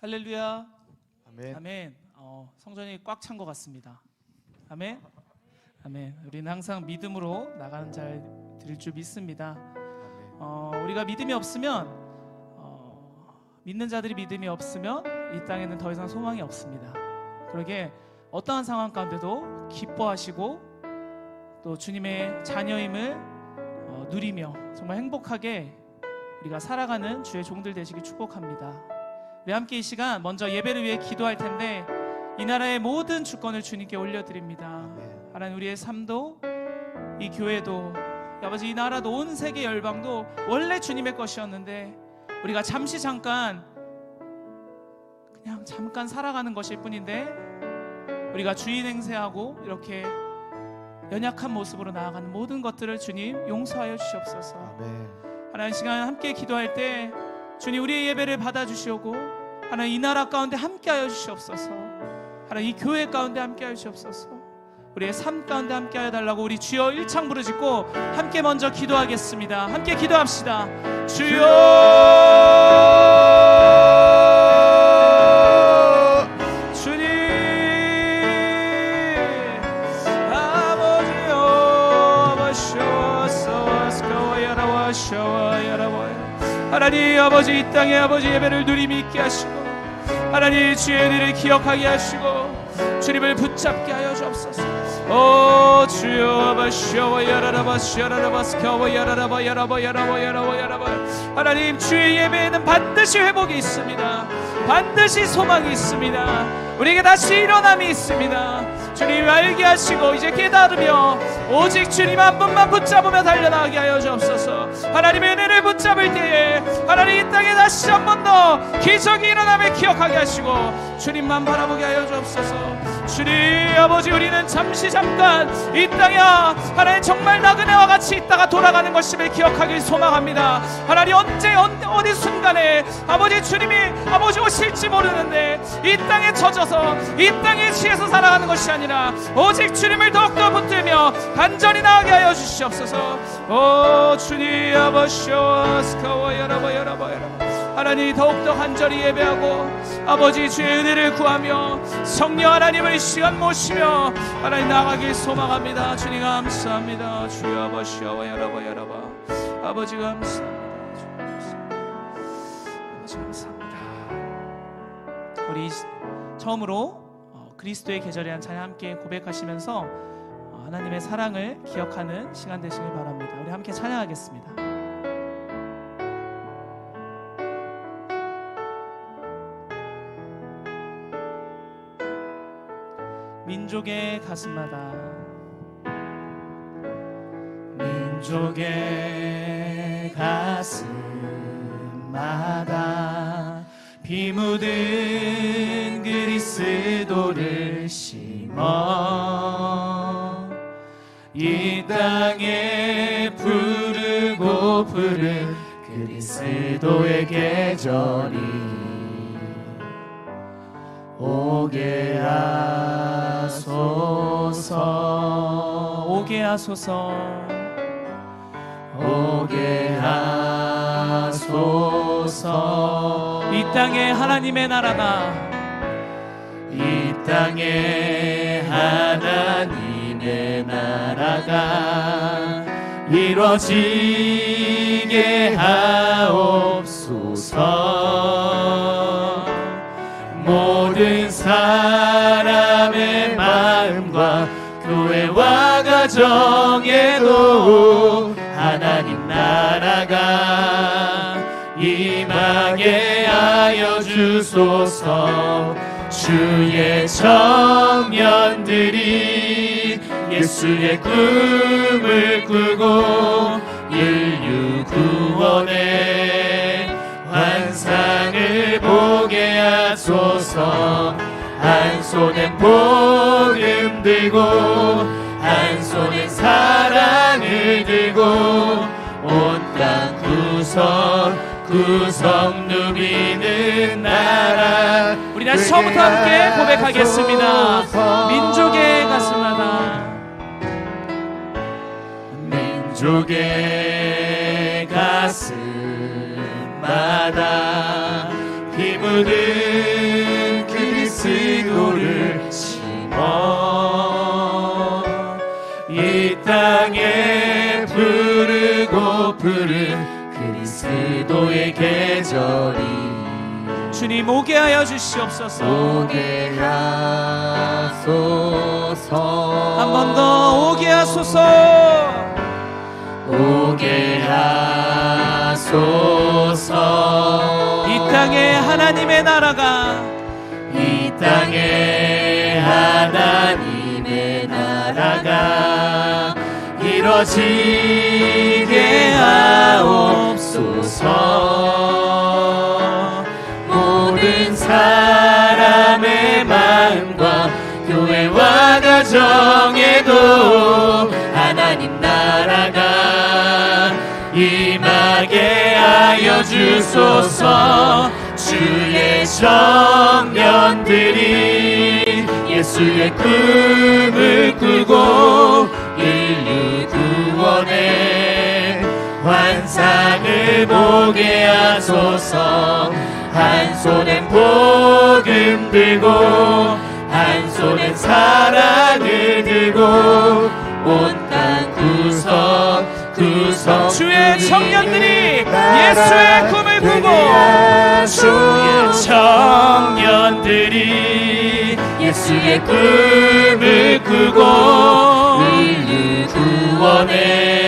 할렐루야. 아멘. 아멘. 어, 성전이 꽉 찬 것 같습니다. 아멘. 아멘. 우리는 항상 믿음으로 나가는 잘 드릴 줄 믿습니다. 어, 우리가 믿음이 없으면 어, 믿는 자들이 믿음이 없으면 이 땅에는 더 이상 소망이 없습니다. 그러게 어떠한 상황 가운데도 기뻐하시고 또 주님의 자녀임을 어, 누리며 정말 행복하게 우리가 살아가는 주의 종들 되시길 축복합니다. 우리 함께 이 시간 먼저 예배를 위해 기도할 텐데 이 나라의 모든 주권을 주님께 올려드립니다. 하나님 우리의 삶도 이 교회도 아버지 이 나라도 온 세계 열방도 원래 주님의 것이었는데 우리가 잠시 잠깐 그냥 잠깐 살아가는 것일 뿐인데 우리가 주인 행세하고 이렇게 연약한 모습으로 나아가는 모든 것들을 주님 용서하여 주시옵소서. 아멘. 하나님 시간 함께 기도할 때 주님 우리의 예배를 받아 주시오고 하나님 이 나라 가운데 함께 하여 주시옵소서. 하나님 이 교회 가운데 함께 하여 주시옵소서. 우리의 삶 가운데 함께 하여 달라고 우리 주여 일창 부르짖고 함께 먼저 기도하겠습니다. 함께 기도합시다. 주여 주님 아버지여 아버셔서 와스카와 야라 와셔와야라와야 하나님 아버지 이 땅에 아버지 예배를 누림이 있게 하시고 하나님 주의 은혜를 기억하게 하시고 주님을 붙잡게 하여 주옵소서. 오 주여 아바시오와야라라바 시아라라바 스카와 야라라바 야라바 야라바 야라바 야라바. 하나님 주의 예배에는 반드시 회복이 있습니다. 반드시 소망이 있습니다. 우리에게 다시 일어남이 있습니다 주님 알게 하시고 이제 깨달으며 오직 주님 한 분만 붙잡으며 달려나가게 하여 주옵소서. 하나님의 은혜를 붙잡을 때에 하나님 이 땅에 다시 한 번 더 기적이 일어남을 기억하게 하시고 주님만 바라보게 하여 주옵소서 주님 아버지 우리는 잠시 잠깐 이 땅에 하나님 정말 나그네와 같이 있다가 돌아가는 것임을 기억하길 소망합니다. 하나님 언제 언- 어디 순간에 아버지 주님이 아버지 오실지 모르는데 이 땅에 젖어서 이 땅에 취해서 살아가는 것이 아니라 오직 주님을 더욱더 붙들며 간절히 나가게 하여 주시옵소서. 오 주님 아버시오 스카와 여러분 여러분 여러분 하나님 더욱더 간절히 예배하고 아버지 주의 은혜를 구하며 성령 하나님을 이 시간 모시며 하나님 나가길 소망합니다. 주님 감사합니다. 주여 아버시오 여러분 여러분. 아버지 감사합니다. 감사합니다 아버지 감사합니다. 우리 처음으로 어, 그리스도의 계절에 한 찬양 함께 고백하시면서 어, 하나님의 사랑을 기억하는 시간 되시길 바랍니다. 우리 함께 찬양하겠습니다. 민족의 가슴마다. 민족의 가슴마다 비 묻은 그리스도를 심어 이 땅에 부르고 부른 그리스도의 계절이 오게 하 소서. 오게 하소서. 오게 하소서. 이 땅에 하나님의 나라가 이 땅에 하나님의 나라가 이루어지게 하옵소서. 모든 사 가정에도 하나님 나라가 임하게 하여 주소서. 주의 청년들이 예수의 꿈을 꾸고 인류 구원의 환상을 보게 하소서. 한 손엔 복음 들고 한 손엔 사랑을 들고 온 땅 구석 구석 누비는 나라. 우리 다시 처음부터 함께 고백하겠습니다. 민족의 가슴마다. 민족의 가슴마다. 힘을 주 부른 그리스도의 계절이 주님 오게 하여 주시옵소서. 오게 하소서. 한 번 더 오게 하소서. 오게 하소서. 이 땅에 하나님의 나라가 이 땅에 이루어지게 하옵소서. 모든 사람의 마음과 교회와 가정에도 하나님 나라가 임하게 하여 주소서. 주의 청년들이 예수의 꿈을 꾸고 환상을 보게 하소서. 한 손엔 복음 들고 한 손엔 사랑을 들고 온 땅 구석 구석 주의 청년들이 예수의 꿈을 꾸고 주의 청년들이 예수의 꿈을 꾸고 인류 구원의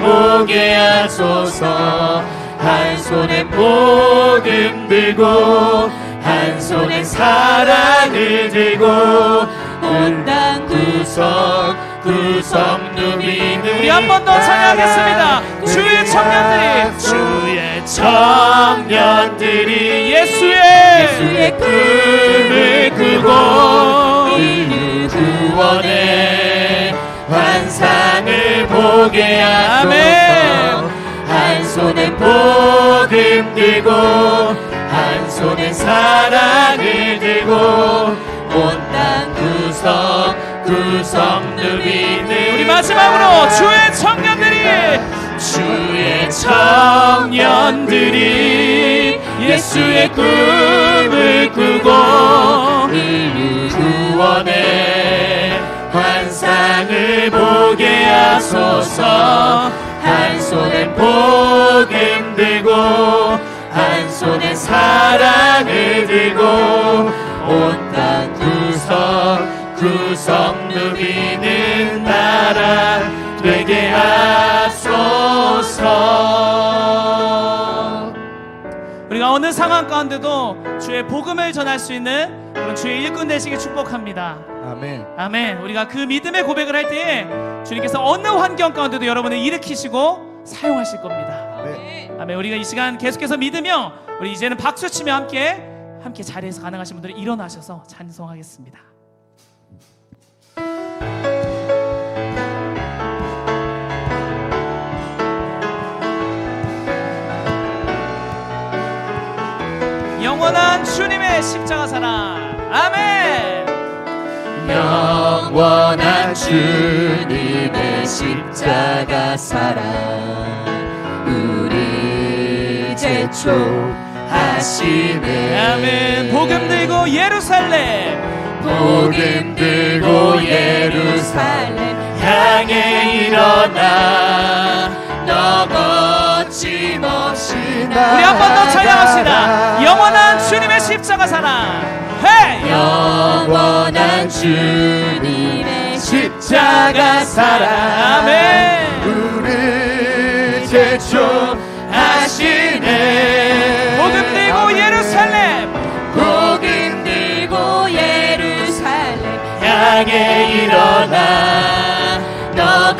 보게 하소서. 한 손엔 복음 들고 한 손엔 사랑을 들고 온땅 구석 구석 누비는 우리 한 번 더 찬양하겠습니다. 주의 청년들이. 주의 청년들이 예수의 예수의 꿈을 꾸고 인류 구원의 환상을 보게 하소서. 한 손에 복음 들고 한 손에 사랑을 들고 온 땅 구석 구석 누비는 우리 마지막으로 주의 청년들이. 주의 청년들이 예수의 꿈을 꾸고 인류 구원의 환상을 보게 하소서 한 손엔 복음 들고 한 손엔 사랑을 들고 온땅 구석 구석 누비는 나라 되게 하소서. 우리가 어느 상황 가운데도 주의 복음을 전할 수 있는 그런 주의 일꾼 되시기 축복합니다. 아멘 아멘. 우리가 그 믿음의 고백을 할 때에 주님께서 어느 환경 가운데도 여러분을 일으키시고 사용하실 겁니다. 아멘. 우리가 이 시간 계속해서 믿으며 우리 이제는 박수 치며 함께 함께 자리에서 가능하신 분들이 일어나셔서 찬송하겠습니다. 영원한 주님의 십자가 사랑. 아멘. 영원한 주님의 십자가 사랑 우리 제초 하시네 아멘. 복음 들고 예루살렘. 복음 들고 예루살렘 향해 일어나 너 거침없이 우리 한 번 더 찬양합시다. 영원한 주님의 십자가 사랑. 헤이! 영원한 주님의 십자가 사랑 아멘. 우리 제초하시네 복음 들고 예루살렘. 복음 들고 예루살렘 향해 일어나 너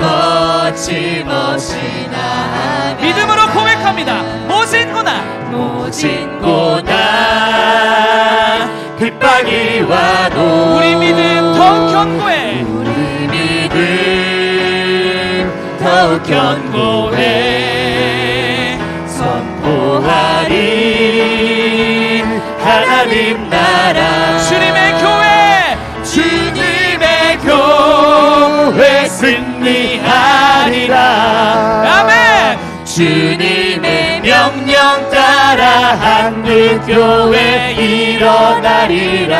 거침없이 나 믿음으로 고백합니다. 모진 고난. 모진 이 와도 우리 믿음 더욱 견고해. 우리 믿음 더욱 견고해 선포하리 하나님 나라 주님의 교회. 주님의 교회 승리하리라 아멘. 주님의 따라 나라 한국교회 일어나리라.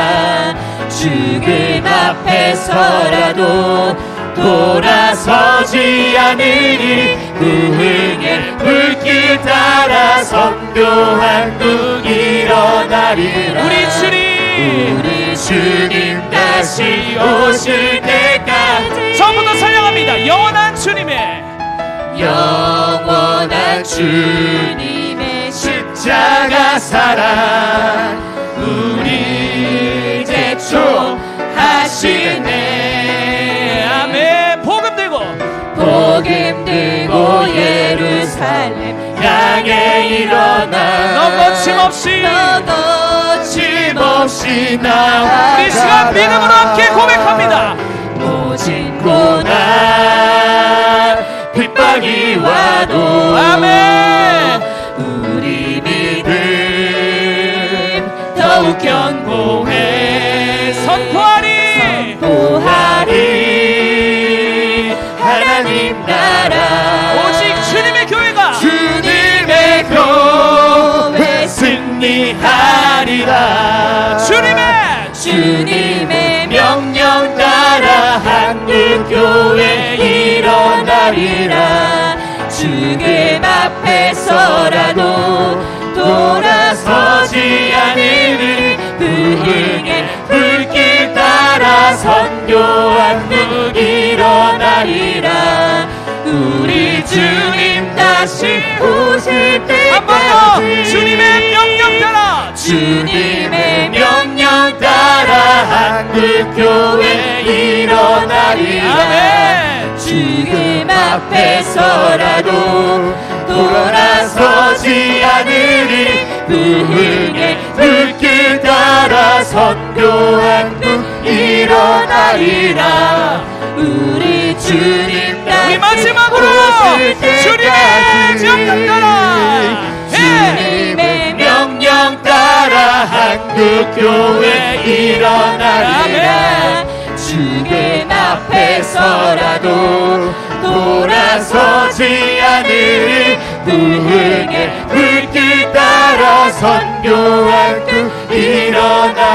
죽음 앞에서라도 돌아서지 않으리 구흥의 불길 따라 선교 한 국 일어나리라. 우리 주님! 우리 주님 다시 오실 때까지 처음부터 찬양합니다. 영원한 주님의 영원한 주님의 십자가 사랑 우리 제초 하시네. 아멘. 복음 들고. 복음 들고 예루살렘 향해 일어나. 너 거침없이 거침없이. 나와 우리 시간 믿음으로 함께 고백합니다. 모진 고난 핍박이 와도. 아멘 하나님 나라. 오직 주님의 교회가 주님의 교회 승리하리라 주님의 주님의 명령 따라 한국 교회 일어나리라. 죽음 앞에서라도 돌아서지 않으 선교 한국 일어나리라. 우리 주님 다시 오실 때까지 주님의 명령 따라. 주님의 명령 따라 한국 교회 일어나리라. 아멘. 죽음 앞에서라도 돌아서지 않으리. 불행의 불길 따라 선교 한국 일어나리라. 우리 주님 우리 마지막으로 주님의 명령 따라. 예. 주님의 명령 따라 한국교회 일어나리라. 죽음 앞에서라도 돌아서지 않으리. 불행의 불길 따라 선교 한국 일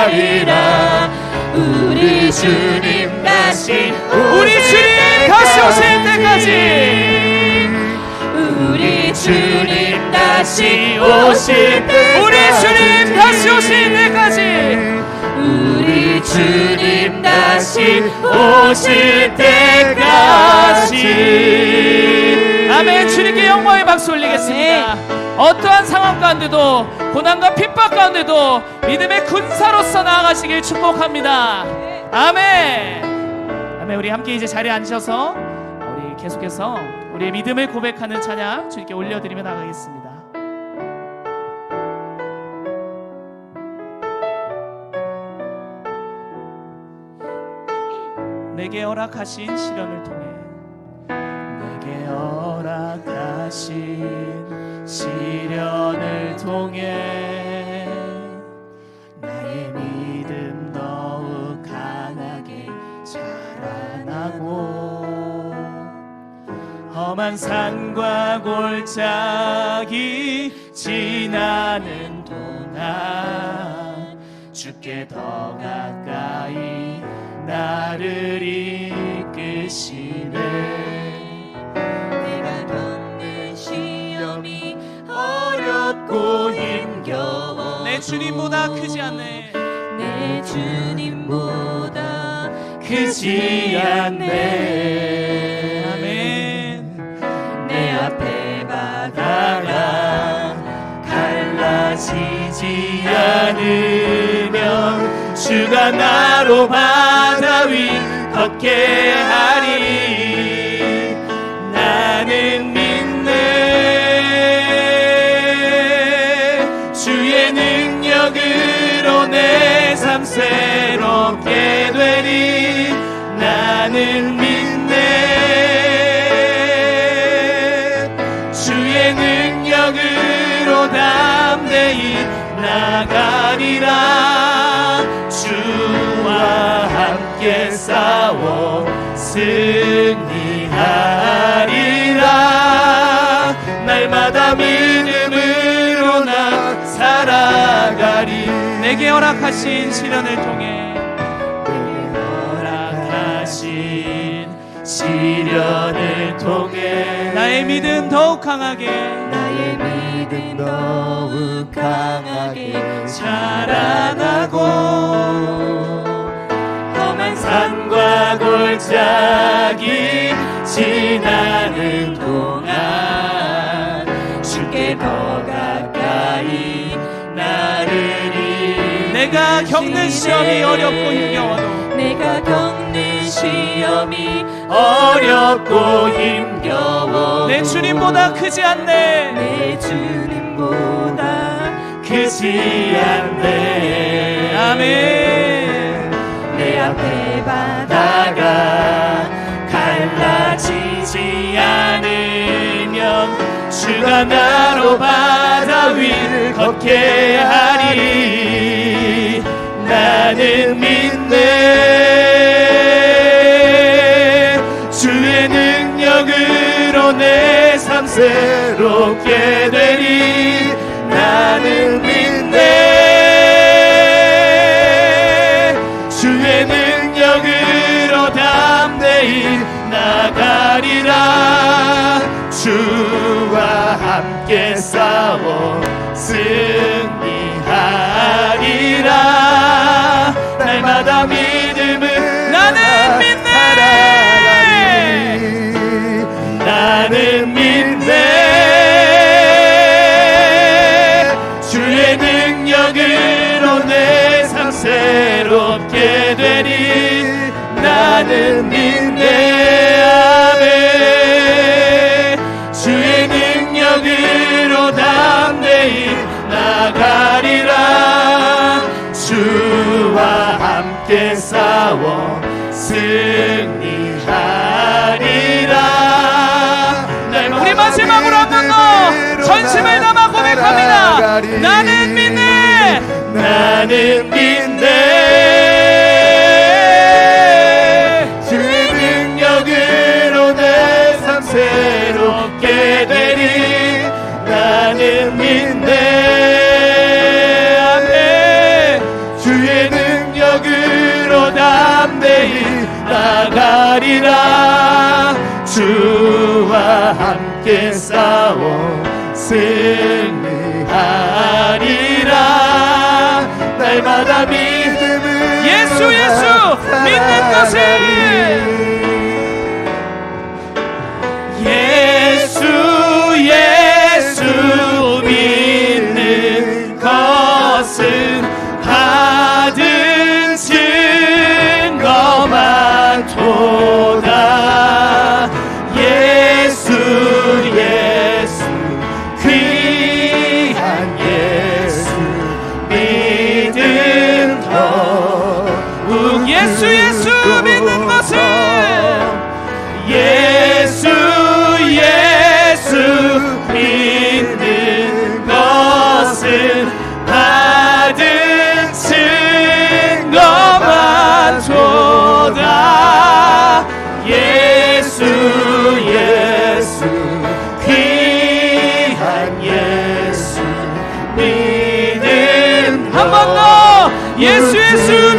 어나리라. 우리 주님 다시 우리 주님 다시 오실 때까지. 우리 주님 다시 오실 때까지. 우리 주님 다시 오실 때까지. 우리 주님 다시 오실 때까지 아멘. 주님께 영광의 박수 올리겠습니다. 어떠한 상황 가운데도 고난과 핍박 가운데도 믿음의 군사로서 나아가시길 축복합니다. 아멘. 아멘. 우리 함께 이제 자리에 앉으셔서 우리 계속해서 우리의 믿음을 고백하는 찬양 주님께 올려드리며 나가겠습니다. 내게 허락하신 시련을 통해 하신 시련을 통해 나의 믿음 더욱 강하게 자라나고 험한 산과 골짜기 지나는 동안 주께 더 가까이 나를 이끄시네 어렵고 힘겨워. 내 주님보다 크지 않네. 내 주님보다 크지 않네. 아멘. 내 앞에 바다가 갈라지지 않으면 주가 나로 바다 위 걷게 하리 나가리라. 주와 함께 싸워 승리하리라. 날마다 믿음으로 나 나가리. 내게 허락하신 시련을 통해 시련을 통해 나의 믿음 더욱 강하게. 나의 믿음 더욱 강하게 자라나고 험한 산과 골짜기 지나는 동안 주께 더 가까이 나르리. 내가 겪는 시험이 어렵고 힘겨워도 내가 겪는 시험이 어렵고 힘겨워. 내 주님보다 크지 않네. 내 주님보다 크지 않네. 아멘. 내 앞에 바다가 갈라지지 않으면 주가 나로 바다 위를 걷게 하리. 나는 믿 새롭게 되리. 나는 믿네 주의 능력으로 담대히 나가리라. 주와 함께 싸워 승리하리라. 날마다 믿음을 나는 믿네 나는 믿네 함께 싸워 승리하리라. 날마다 우리 마지막으로 한 번 더 전심을 담아 고백합니다. 나는 믿네. 나는 믿네 나가리라 주와 함께 싸워 승리하리라. 날마다 믿음을 예수, 예수! 믿는 것을 한 번 더! 예수 예수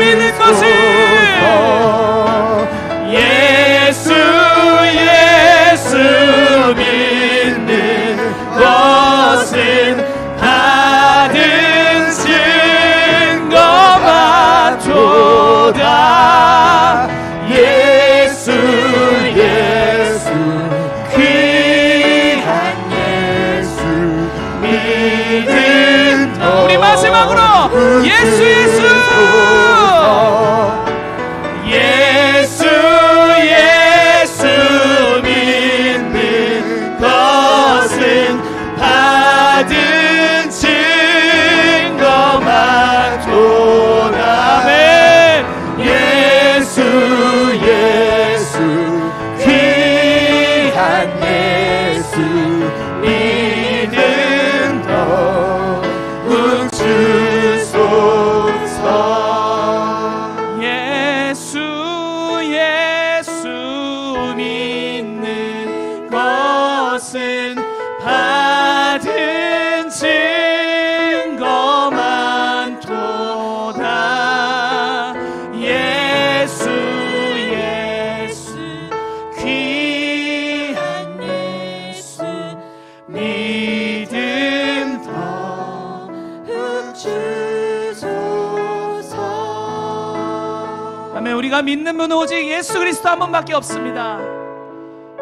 우리가 믿는 분은 오직 예수 그리스도 한 분밖에 없습니다.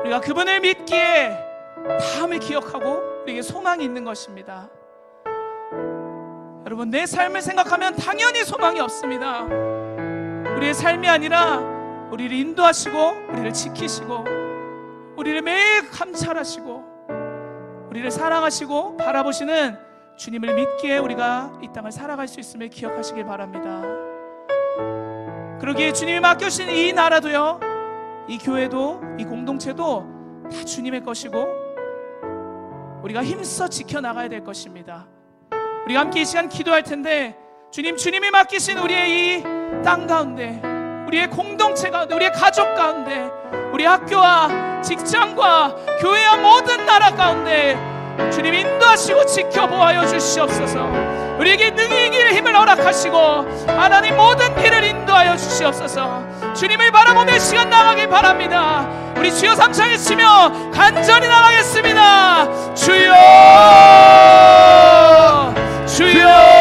우리가 그분을 믿기에 다음을 기억하고 우리에게 소망이 있는 것입니다. 여러분 내 삶을 생각하면 당연히 소망이 없습니다. 우리의 삶이 아니라 우리를 인도하시고 우리를 지키시고 우리를 매일 감찰하시고 우리를 사랑하시고 바라보시는 주님을 믿기에 우리가 이 땅을 살아갈 수 있음을 기억하시길 바랍니다. 그러기에 주님이 맡겨주신 이 나라도요, 이 교회도, 이 공동체도 다 주님의 것이고, 우리가 힘써 지켜나가야 될 것입니다. 우리가 함께 이 시간 기도할 텐데, 주님, 주님이 맡기신 우리의 이 땅 가운데, 우리의 공동체 가운데, 우리의 가족 가운데, 우리 학교와 직장과 교회와 모든 나라 가운데 주님 인도하시고 지켜보아여 주시옵소서. 우리에게 능히 이길 힘을 허락하시고 하나님 모든 길을 인도하여 주시옵소서. 주님을 바라보며 시간 나가길 바랍니다. 우리 주여 삼창에 치며 간절히 나가겠습니다. 주여, 주여, 주여.